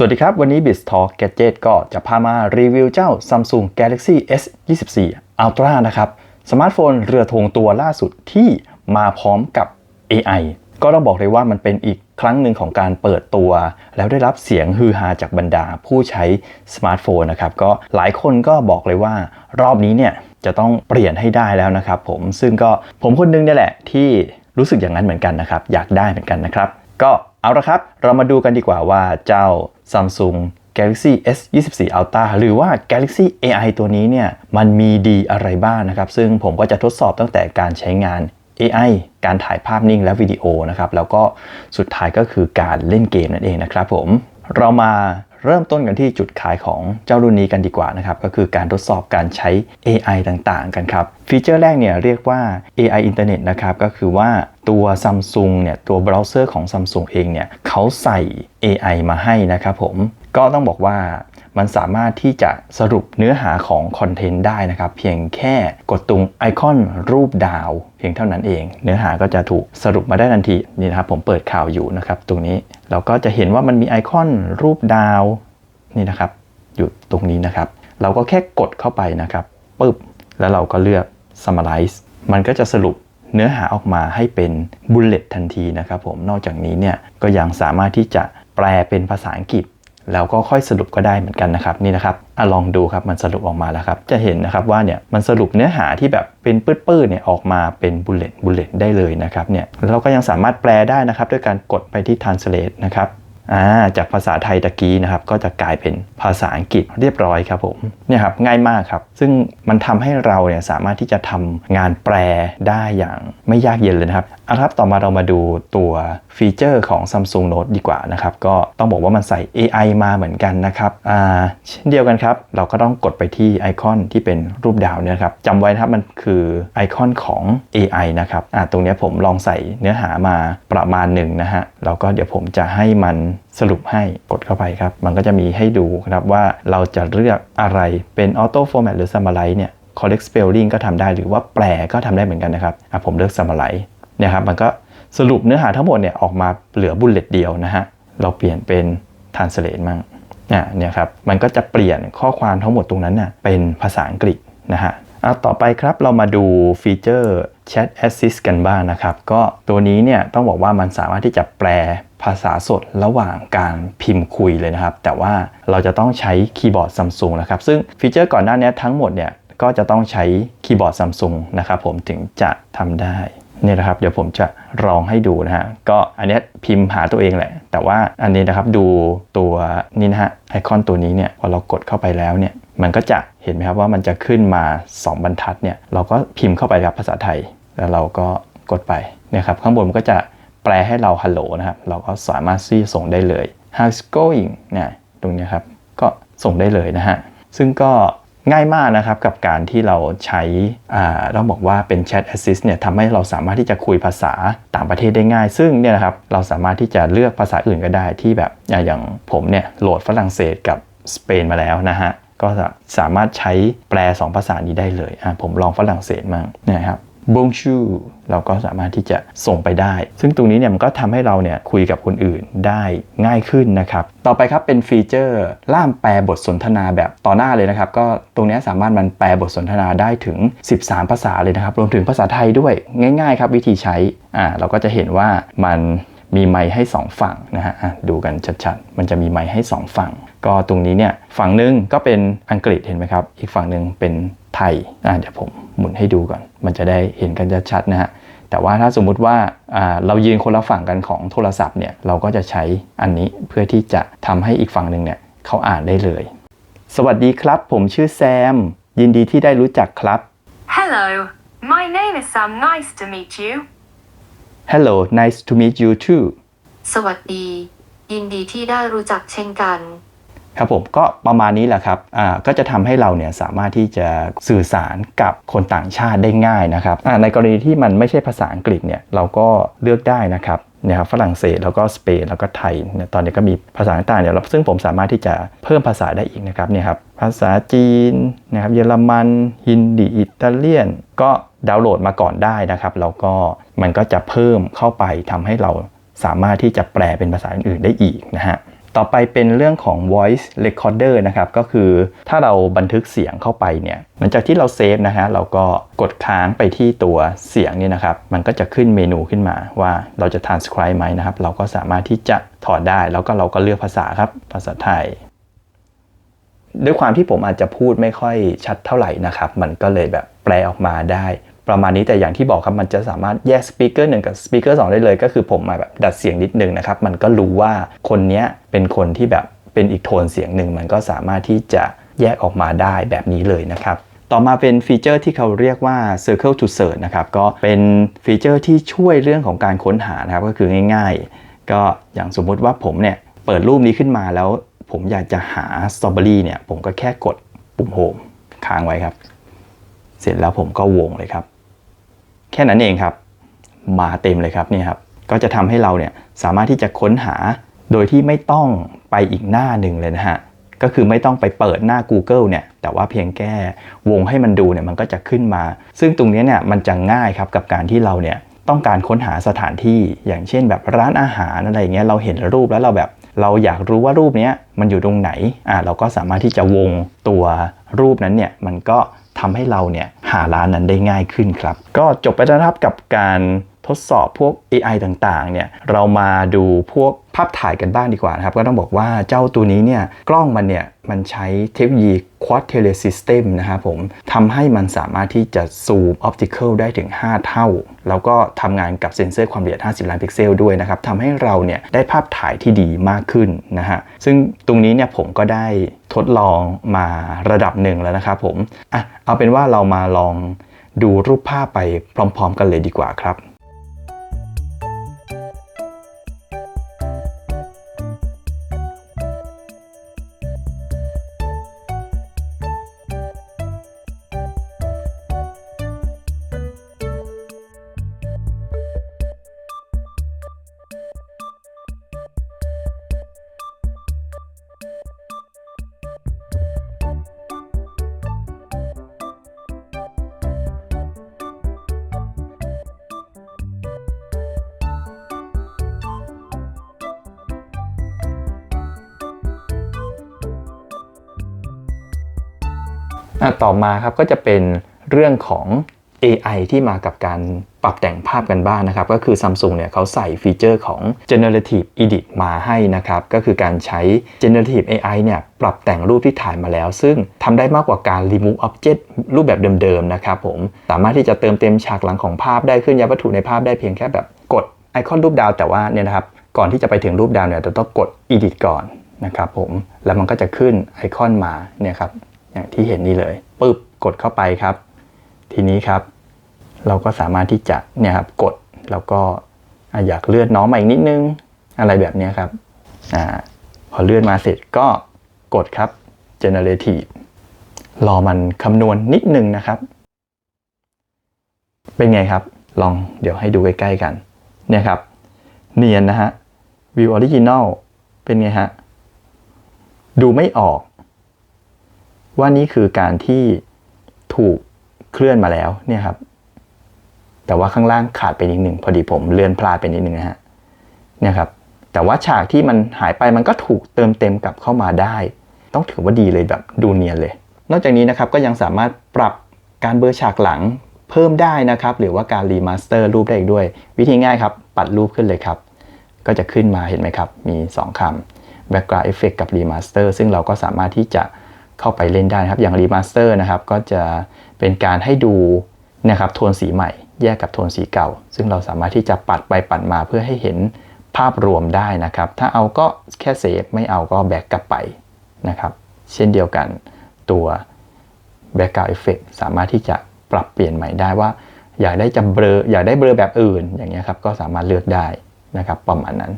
สวัสดีครับ วันนี้ b i z Talk Gadget ก็จะพามารีวิวเจ้า Samsung Galaxy S 24 Ultra นะครับ สมาร์ทโฟนเรือธงตัวล่าสุดที่มาพร้อมกับ AI ก็ต้องบอกเลยว่ามันเป็นอีกครั้งหนึ่งของการเปิดตัว แล้วได้รับเสียงฮือฮาจากบรรดาผู้ใช้สมาร์ทโฟนนะครับ ก็หลายคนก็บอกเลยว่ารอบนี้เนี่ยจะต้องเปลี่ยนให้ได้แล้วนะครับผมซึ่งก็ผมคนนึงนี่แหละที่รู้สึกอย่างนั้นเหมือนกันนะครับ อยากได้เหมือนกันนะครับ ก็เอาละครับ เรามาดูกันดีกว่าว่าเจ้า Samsung Galaxy S 24 Ultra หรือว่า Galaxy AI ตัวนี้เนี่ยมันมีดีอะไรบ้างนะครับ ซึ่งผมก็จะทดสอบตั้งแต่การใช้งาน AI การถ่ายภาพนิ่งและวิดีโอนะครับ แล้วก็สุดท้ายก็คือการเล่นเกมนั่นเองนะครับผม เรามา เริ่มต้นกันที่จุดขายของเจ้ารุ่นนี้กันดีกว่านะครับ ก็คือการทดสอบการใช้ AI ต่างๆ กันครับ ฟีเจอร์แรกเนี่ยเรียกว่า AI อินเทอร์เน็ตนะครับ ก็คือว่าตัว Samsung เนี่ยตัวเบราว์เซอร์ของ Samsung เองเนี่ยเขาใส่ AI มาให้นะครับผมก็ต้องบอกว่า มันสามารถที่จะสรุปเนื้อหาของคอนเทนต์ได้นะครับ เพียงแค่กดตรงไอคอนรูปดาว เพียงเท่านั้นเอง เนื้อหาก็จะถูกสรุปมาได้ทันทีนี่นะครับผมเปิดข่าวอยู่นะครับตรงนี้เราก็จะเห็นว่ามันมีไอคอนรูปดาวนี่นะครับ อยู่ตรงนี้นะครับ เราก็แค่กดเข้าไปนะครับปึ๊บแล้วเราก็เลือก summarize มันก็จะสรุปเนื้อหาออกมาให้เป็นบุลเลตทันทีนะครับผมนอกจากนี้เนี่ยก็ยังสามารถที่จะแปลเป็นภาษาอังกฤษ แล้วก็ค่อยสรุปก็ได้เหมือนกันนะครับนี่นะครับอลองดูครับมันสรุปออกมาแล้วครับจะเห็นนะครับว่าเนี่ยมันสรุปเนื้อหาที่แบบเป็นปื้ดๆเนี่ยออกมาเป็นบุลเลตบุลเลตได้เลยนะครับเนี่ยเราก็ยังสามารถแปลได้นะครับด้วยการกดไปที่ translate นะครับอ่าจากภาษาไทยตะกี้นะครับก็จะกลายเป็นภาษาอังกฤษเรียบร้อยครับผมเนี่ยครับง่ายมากครับ ซึ่งมันทำให้เราเนี่ยสามารถที่จะทำงานแปลได้อย่างไม่ยากเย็นเลยนะครับ อาครับต่อมาเรามาดูตัวฟีเจอร์ของ Samsung Note ดีกว่านะครับ ก็ต้องบอกว่ามันใส่ AI มาเหมือนกันนะครับอ่าเช่นเดียวกันครับ เราก็ต้องกดไปที่ไอคอนที่เป็นรูปดาวเนี่ยครับจำไว้นะครับมันคือไอคอนของ AI นะครับอ่าตรงนี้ผมลองใส่เนื้อหามาประมาณหนึ่งนะฮะแล้วก็เดี๋ยวผมจะให้มันสรุปให้กดเข้าไปครับ มันก็จะมีให้ดูครับว่าเราจะเลือกอะไรเป็น Auto Format หรือ Summarize เนี่ย Correct Spelling ก็ทำได้หรือว่าแปลก็ทำได้เหมือนกันนะครับอะผมเลือก Summarize เนี่ยครับมันก็สรุปเนื้อหาทั้งหมดเนี่ยออกมาเหลือบุลเลตเดียวนะฮะเราเปลี่ยนเป็น translate มั่งอะเนี่ยครับมันก็จะเปลี่ยนข้อความทั้งหมดตรงนั้นน่ะเป็นภาษาอังกฤษนะฮะอะต่อไปครับเรามาดูฟีเจอร์ Chat Assist กันบ้างนะครับ ก็ตัวนี้เนี่ยต้องบอกว่ามันสามารถที่จะแปลภาษาสดระหว่างการพิมพ์คุยเลยนะครับ แต่ว่าเราจะต้องใช้คีย์บอร์ดซัมซุงนะครับ ซึ่งฟีเจอร์ก่อนหน้านี้ทั้งหมดเนี่ยก็จะต้องใช้คีย์บอร์ดซัมซุงนะครับผมถึงจะทำได้ เนี่ยนะครับเดี๋ยวผมจะลองให้ดูนะฮะก็อันนี้พิมพ์หาตัวเองแหละ แต่ว่าอันนี้นะครับดูตัวนี่นะฮะไอคอนตัวนี้เนี่ยพอเรากดเข้าไปแล้วเนี่ยมันก็จะเห็นไหมครับว่ามันจะขึ้นมา 2 บรรทัดเนี่ยเราก็พิมพ์เข้าไปครับภาษาไทย แล้วเราก็กดไปนี่ยครับข้างบนมันก็จะแปลให้เราฮัลโหลนะครับเราก็สามารถที่ส่งได้เลย how's going เนี่ยตรงนี้ครับก็ส่งได้เลยนะฮะซึ่งก็ ง่ายมากนะครับกับการที่เราใช้เราบอกว่าเป็น Chat Assist เนี่ยทำให้เราสามารถที่จะคุยภาษาต่างประเทศได้ง่าย ซึ่งเนี่ยนะครับเราสามารถที่จะเลือกภาษาอื่นก็ได้ที่แบบอย่างผมเนี่ยโหลดฝรั่งเศสกับสเปนมาแล้วนะฮะก็สามารถใช้แปล 2 ภาษานี้ได้เลยผมลองฝรั่งเศสมั่งนะครับ บงชูเราก็สามารถที่จะส่งไปได้ ซึ่งตรงนี้เนี่ยมันก็ทำให้เราเนี่ยคุยกับคนอื่นได้ง่ายขึ้นนะครับ ต่อไปครับเป็นฟีเจอร์ล่ามแปลบทสนทนาแบบต่อหน้าเลยนะครับ ก็ตรงนี้สามารถมันแปลบทสนทนาได้ถึง 13 ภาษาเลยนะครับ รวมถึงภาษาไทยด้วยง่าย ๆ ครับวิธีใช้อ่าเราก็จะเห็นว่ามันมีไมค์ให้ 2 ฝั่งนะฮะดูกันชัดๆ มันจะมีไมค์ให้ 2 ฝั่ง ก็ตรงนี้เนี่ยฝั่งหนึ่งก็เป็นอังกฤษเห็นไหมครับ อีกฝั่งหนึ่งเป็นไทยอ่าเดี๋ยวผมหมุนให้ดูก่อน มันจะได้เห็นกันชัดๆนะฮะแต่ว่าถ้าสมมุติว่าเรายืนคนละฝั่งกันของโทรศัพท์เนี่ยเราก็จะใช้อันนี้เพื่อที่จะทำให้อีกฝั่งหนึ่งเนี่ยเขาอ่านได้เลย สวัสดีครับ ผมชื่อแซม ยินดีที่ได้รู้จักครับ Hello, my name is Sam. Nice to meet you. Hello nice to meet you too สวัสดี ยินดีที่ได้รู้จักเช่นกัน ครับผมก็ประมาณนี้แหละครับอ่าก็จะทำให้เราเนี่ยสามารถที่จะสื่อสารกับคนต่างชาติได้ง่ายนะครับอ่าในกรณีที่มันไม่ใช่ภาษาอังกฤษเนี่ยเราก็เลือกได้นะครับนี่ยครับฝรั่งเศสแล้วก็สเปนแล้วก็ไทยเนี่ยตอนนี้ก็มีภาษาต่างๆเนี่ยซึ่งผมสามารถที่จะเพิ่มภาษาได้อีกนะครับเนี่ยครับภาษาจีนนะครับเยอรมันฮินดีอิตาเลียน ก็ดาวน์โหลดมาก่อนได้นะครับแล้วก็มันก็จะเพิ่มเข้าไปทำให้เราสามารถที่จะแปลเป็นภาษาอื่นๆได้อีกนะฮะ ต่อไปเป็นเรื่องของ voice recorder นะครับ ก็คือถ้าเราบันทึกเสียงเข้าไปเนี่ยหลังจากที่เราเซฟนะฮะเราก็กดค้างไปที่ตัวเสียงเนี่ยนะครับ มันก็จะขึ้นเมนูขึ้นมาว่าเราจะ transcribe ไหมนะครับ เราก็สามารถที่จะถอดได้ แล้วก็เราก็เลือกภาษาครับ ภาษาไทย ด้วยความที่ผมอาจจะพูดไม่ค่อยชัดเท่าไหร่นะครับ มันก็เลยแบบแปลออกมาได้ ประมาณนี้แต่อย่างที่บอกครับมันจะสามารถแยกสปีกเกอร์หนึ่งกับสปีกเกอร์สองได้เลย ก็คือผมมาแบบดัดเสียงนิดนึงนะครับ มันก็รู้ว่าคนนี้เป็นคนที่แบบเป็นอีกโทนเสียงหนึ่งมันก็สามารถที่จะแยกออกมาได้แบบนี้เลยนะครับต่อมาเป็นฟีเจอร์ที่เขาเรียกว่า Circle to Search นะครับ ก็เป็นฟีเจอร์ที่ช่วยเรื่องของการค้นหานะครับ ก็คือง่าย ๆ ก็อย่างสมมุติว่าผมเนี่ย เปิดรูปนี้ขึ้นมาแล้ว ผมอยากจะหาสตรอเบอรี่เนี่ย ผมก็แค่กดปุ่มโฮมค้างไว้ครับ เสร็จแล้วผมก็วงเลยครับ ค่นั้นเองครับ มาเต็มเลยครับนี่ครับก็จะทำให้เราเนี่ยสามารถที่จะค้นหาโดยที่ไม่ต้องไปอีกหน้าหนึ่งเลยนะฮะก็คือไม่ต้องไปเปิดหน้า Google เนี่ยแต่ว่าเพียงแค่วงให้มันดูเนี่ยมันก็จะขึ้นมา ซึ่งตรงนี้เนี่ยมันจะง่ายครับกับการที่เราเนี่ยต้องการค้นหาสถานที่อย่างเช่น แบบร้านอาหารอะไรอย่างเงี้ยเราเห็นรูปแล้วเราแบบเราอยากรู้ว่ารูปเนี้ยมันอยู่ตรงไหนอ่าเราก็สามารถที่จะวงตัวรูปนั้นเนี่ยมันก็ ทำให้เราเนี่ยหาร้านนั้นได้ง่ายขึ้นครับ ก็จบไปแล้วครับกับการ ทดสอบพวก AI ต่างๆเนี่ยเรามาดูพวกภาพถ่ายกันบ้างดีกว่านะครับ ก็ต้องบอกว่าเจ้าตัวนี้เนี่ยกล้องมันเนี่ยมันใช้เทคโนโลยี Quad Tele System นะครับผมทำให้มันสามารถที่จะซูม Optical ได้ถึง 5 เท่า แล้วก็ทำงานกับเซ็นเซอร์ความละเอียด 50 ล้านพิกเซลด้วยนะครับทำให้เราเนี่ยได้ภาพถ่ายที่ดีมากขึ้นนะฮะซึ่งตรงนี้เนี่ยผมก็ได้ทดลองมาระดับหนึ่งแล้วนะครับผมอะเอาเป็นว่าเรามาลองดูรูปภาพไปพร้อม ๆ กันเลยดีกว่าครับ ต่อมาครับก็จะเป็นเรื่องของ AI ที่มากับการปรับแต่งภาพกันบ้างนะครับ ก็คือ Samsung เนี่ยเขาใส่ฟีเจอร์ของ generative edit มาให้นะครับ ก็คือการใช้ generative AI เนี่ยปรับแต่งรูปที่ถ่ายมาแล้ว ซึ่งทำได้มากกว่าการ remove object รูปแบบเดิมๆนะครับผม สามารถที่จะเติมเต็มฉากหลังของภาพได้ขึ้นย้ายวัตถุในภาพได้เพียงแค่แบบกดไอคอนรูปดาว แต่ว่าเนี่ยนะครับ ก่อนที่จะไปถึงรูปดาวเนี่ยจะต้องกด edit ก่อนนะครับผม แล้วมันก็จะขึ้นไอคอนมาเนี่ยครับ อย่างที่เห็นนี่เลยปึ๊บกดเข้าไปครับ ทีนี้ครับ เราก็สามารถที่จะเนี่ยครับกดแล้วก็อยากเลื่อนน้องมาอีกนิดนึงอะไรแบบนี้ครับอ่าพอเลื่อนมาเสร็จก็กดครับ generative รอมันคำนวณนิดนึงนะครับ เป็นไงครับ ลองเดี๋ยวให้ดูใกล้ๆกัน เนี่ยครับ เนียนนะฮะ view original เป็นไงฮะ ดูไม่ออก ว่านี่คือการที่ถูกเคลื่อนมาแล้วเนี่ยครับ แต่ว่าข้างล่างขาดไปนิดหนึ่งพอดีผมเลื่อนพลาดไปนิดหนึ่งนะฮะเนี่ยครับ แต่ว่าฉากที่มันหายไปมันก็ถูกเติมเต็มกลับเข้ามาได้ ต้องถือว่าดีเลยแบบดูเนียนเลย นอกจากนี้นะครับก็ยังสามารถปรับการเบลอฉากหลังเพิ่มได้นะครับ หรือว่าการรีมาสเตอร์รูปได้อีกด้วย วิธีง่ายครับ ปัดรูปขึ้นเลยครับ ก็จะขึ้นมาเห็นไหมครับ มี 2คำ background effect กับ remaster ซึ่งเราก็สามารถที่จะ เข้าไปเล่นได้นะครับ อย่าง remaster นะครับก็จะเป็นการให้ดูนะครับโทนสีใหม่ แยกกับโทนสีเก่า ซึ่งเราสามารถที่จะปัดไปปัดมาเพื่อให้เห็นภาพรวมได้นะครับ ถ้าเอาก็แค่เซฟไม่เอาก็แบ็กกลับไปนะครับ เช่นเดียวกันตัว background effect สามารถที่จะปรับเปลี่ยนใหม่ได้ว่า อยากได้จะเบลออยากได้เบลอแบบอื่นอย่างเงี้ยครับก็สามารถเลือกได้นะครับประมาณนั้น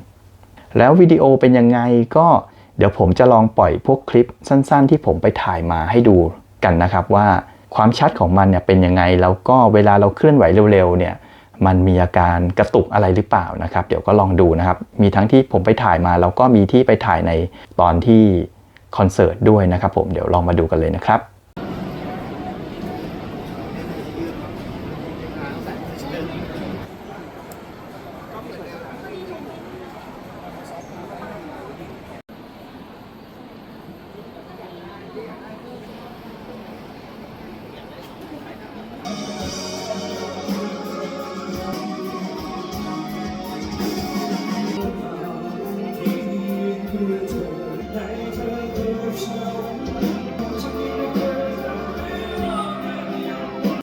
แล้ววิดีโอเป็นยังไงก็ เดี๋ยวผมจะลองปล่อยพวกคลิปสั้นๆ ที่ผมไปถ่ายมาให้ดูกันนะครับว่าความชัดของมันเนี่ยเป็นยังไงแล้วก็เวลาเราเคลื่อนไหวเร็วๆเนี่ยมันมีอาการกระตุกอะไรหรือเปล่านะครับ เดี๋ยวก็ลองดูนะครับ มีทั้งที่ผมไปถ่ายมาแล้วก็มีที่ไปถ่ายในตอนที่คอนเสิร์ตด้วยนะครับผมเดี๋ยวลองมาดูกันเลยนะครับ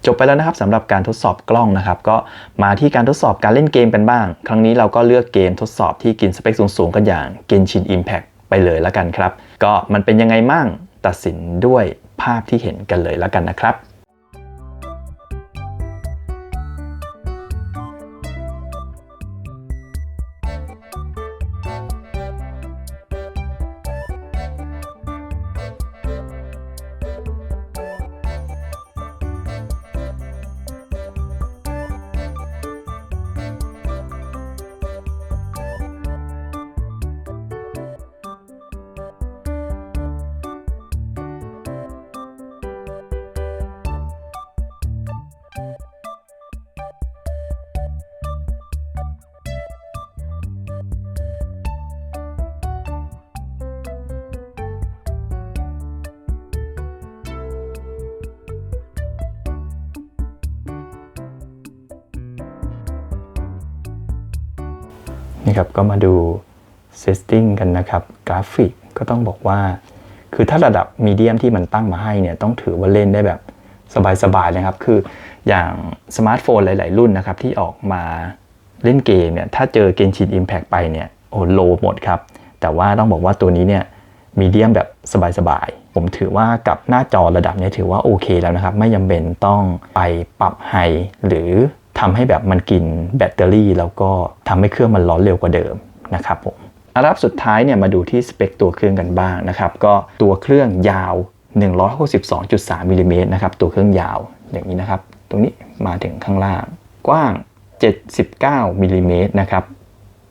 จบไปแล้วนะครับสำหรับการทดสอบกล้องนะครับก็มาที่การทดสอบการเล่นเกมกันบ้าง ครั้งนี้เราก็เลือกเกมทดสอบที่กินสเปคสูงๆกันอย่าง Genshin Impact ไปเลยแล้วกันครับ ก็มันเป็นยังไงมั่งตัดสินด้วยภาพที่เห็นกันเลยแล้วกันนะครับ นี่ครับก็มาดู setting กันนะครับกราฟิกก็ต้องบอกว่า คือถ้าระดับมีเดียมที่มันตั้งมาให้เนี่ยต้องถือว่าเล่นได้แบบสบายๆนะครับ คืออย่างสมาร์ทโฟนหลาย ๆ รุ่นนะครับที่ออกมาเล่นเกมเนี่ยถ้าเจอ Genshin Impact ไปเนี่ยโอ้โลหมดครับ แต่ว่าต้องบอกว่าตัวนี้เนี่ยมีเดียมแบบสบายๆ ผมถือว่ากับหน้าจอระดับเนี้ถือว่าโอเคแล้วนะครับ ไม่จำเป็นต้องไปปรับไฮหรือ ทำให้แบบมันกินแบตเตอรี่แล้วก็ทำให้เครื่องมันร้อนเร็วกว่าเดิมนะครับผมอันดับสุดท้ายเนี่ยมาดูที่สเปคตัวเครื่องกันบ้างนะครับ ก็ตัวเครื่องยาว 162.3มิลลิเมตรนะครับตัวเครื่องยาวอย่างนี้นะครับ ตรงนี้มาถึงข้างล่าง กว้าง 79มิลลิเมตรนะครับ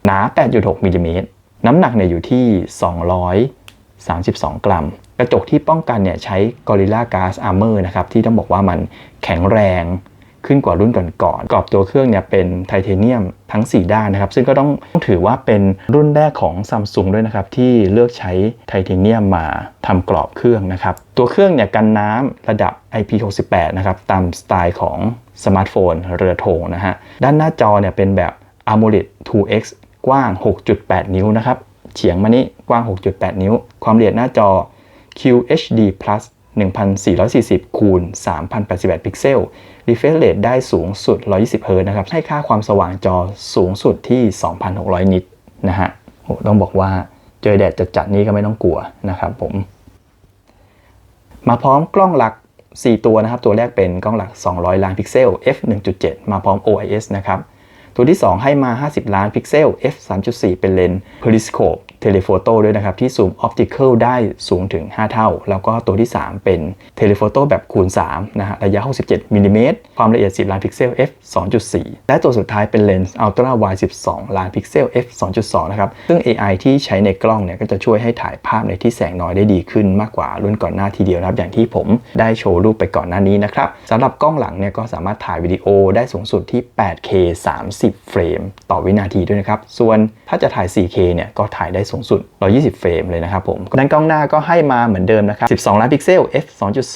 หนา 8.6มิลลิเมตรน้ำหนักเนี่ยอยู่ที่ 232 กรัม กระจกที่ป้องกันเนี่ยใช้ Gorilla Glass Armor นะครับที่ต้องบอกว่ามันแข็งแรง ขึ้นกว่ารุ่นก่อนๆกรอบตัวเครื่องเนี่ยเป็นไทเทเนียมทั้ง 4 ด้านนะครับ ซึ่งก็ต้องถือว่าเป็นรุ่นแรกของ Samsung ด้วยนะครับ ที่เลือกใช้ไทเทเนียมมาทำกรอบเครื่องนะครับ ตัวเครื่องเนี่ยกันน้ำระดับ IP68 นะครับตามสไตล์ของสมาร์ทโฟนเรือธงนะฮะด้านหน้าจอเนี่ยเป็นแบบ AMOLED 2X กว้าง 6.8 นิ้วนะครับเฉียงมานี้กว้าง 6.8 นิ้ว ความละเอียดหน้าจอ QHD Plus 1440 คูณ 3088 พิกเซล refresh rate ได้สูงสุด 120 เฮิรตนะครับ ให้ค่าความสว่างจอสูงสุดที่ 2,600 นิตนะฮะโหต้องบอกว่าเจอแดดจัดๆนี้ก็ไม่ต้องกลัวนะครับผม มาพร้อมกล้องหลัก 4 ตัวนะครับ ตัวแรกเป็นกล้องหลัก 200 ล้านพิกเซล f 1.7 มาพร้อม OIS นะครับ ตัวที่ 2 ให้มา 50 ล้านพิกเซล f 3.4 เป็นเลนส์ periscope telephoto ด้วยนะครับ ที่ซูม optical ได้สูงถึง 5 เท่า แล้วก็ตัวที่ 3 เป็น telephoto แบบคูณ3นะฮะระยะ 67มิลลิเมตรความละเอียด 10 ล้านพิกเซล f 2.4 และตัวสุดท้ายเป็นเลนส์ ultra wide 12 ล้านพิกเซล f 2.2 นะครับ ซึ่ง AI ที่ใช้ในกล้องเนี่ยก็จะช่วยให้ถ่ายภาพในที่แสงน้อยได้ดีขึ้นมากกว่ารุ่นก่อนหน้าทีเดียวนะครับ อย่างที่ผมได้โชว์รูปไปก่อนหน้านี้นะครับสำหรับกล้องหลังเนี่ยก็สามารถถ่ายวิดีโอได้สูงสุดที่ 8K 30 เฟรม ต่อวินาทีด้วยนะครับส่วนถ้าจะถ่าย 4K เนี่ยก็ถ่ายได้สูงสุด 120 เฟรมเลยนะครับผม ด้านกล้องหน้าก็ให้มาเหมือนเดิมนะครับ 12 ล้านพิกเซล f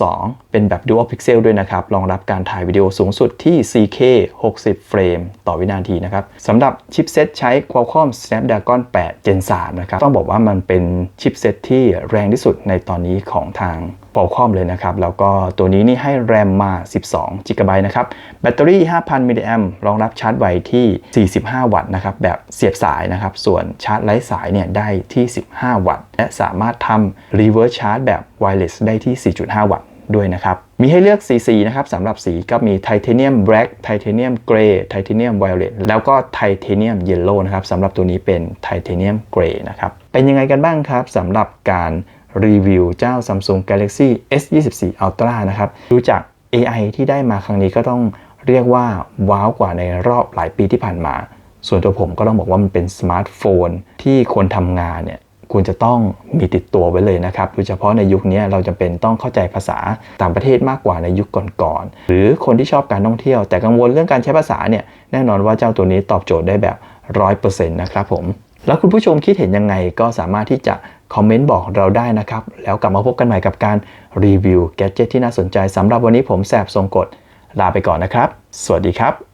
2.2เป็นแบบ dual pixel ด้วยนะครับ รองรับการถ่ายวิดีโอสูงสุดที่ 4K 60 เฟรมต่อวินาทีนะครับสำหรับชิปเซตใช้ Qualcomm Snapdragon 8 Gen 3 นะครับ ต้องบอกว่ามันเป็นชิปเซตที่แรงที่สุดในตอนนี้ของทาง Qualcomm เลยนะครับ แล้วก็ตัวนี้นี่ให้แรมมา 12 g b นะครับ แบตเตอรี่ 5,000 มิลลิแอมรองรับชาร์จไวที่ 45 วัตต์นะครับ แบบเสียบสายนะครับ ส่วนชาร์จไร้สายเนี่ยได้ที่ 15 วัตต์ และสามารถทำ reverse charge แบบ wireless ได้ที่ 4.5 วัตต์ ด้วยนะครับ มีให้เลือกสีสีนะครับสำหรับสีก็มีไทเทเนียมแบล็กไทเทเนียมเกรย์ไทเทเนียมไวโอเลตแล้วก็ไทเทเนียมเยลโล่นะครับสำหรับตัวนี้เป็นไทเทเนียมเกรย์นะครับเป็นยังไงกันบ้างครับสำหรับการรีวิวเจ้า Samsung Galaxy S24 Ultra นะครับดูจาก AI ที่ได้มาครั้งนี้ก็ต้องเรียกว่าว้าวกว่าในรอบหลายปีที่ผ่านมา ส่วนตัวผมก็ต้องบอกว่ามันเป็นสมาร์ทโฟนที่คนทำงานเนี่ย ควรจะต้องมีติดตัวไว้เลยนะครับโดยเฉพาะในยุคนี้เราจะเป็นต้องเข้าใจภาษาต่างประเทศมากกว่าในยุคก่อนๆหรือคนที่ชอบการท่องเที่ยว แต่กังวลเรื่องการใช้ภาษาเนี่ยแน่นอนว่าเจ้าตัวนี้ตอบโจทย์ได้แบบ 100%นะครับผมแล้วคุณผู้ชมคิดเห็นยังไงก็สามารถที่จะคอมเมนต์บอกเราได้นะครับ แล้วกลับมาพบกันใหม่กับการรีวิวแกดเจิตที่น่าสนใจสำหรับวันนี้ผมแสบทรงกฎลาไปก่อนนะครับ สวัสดีครับ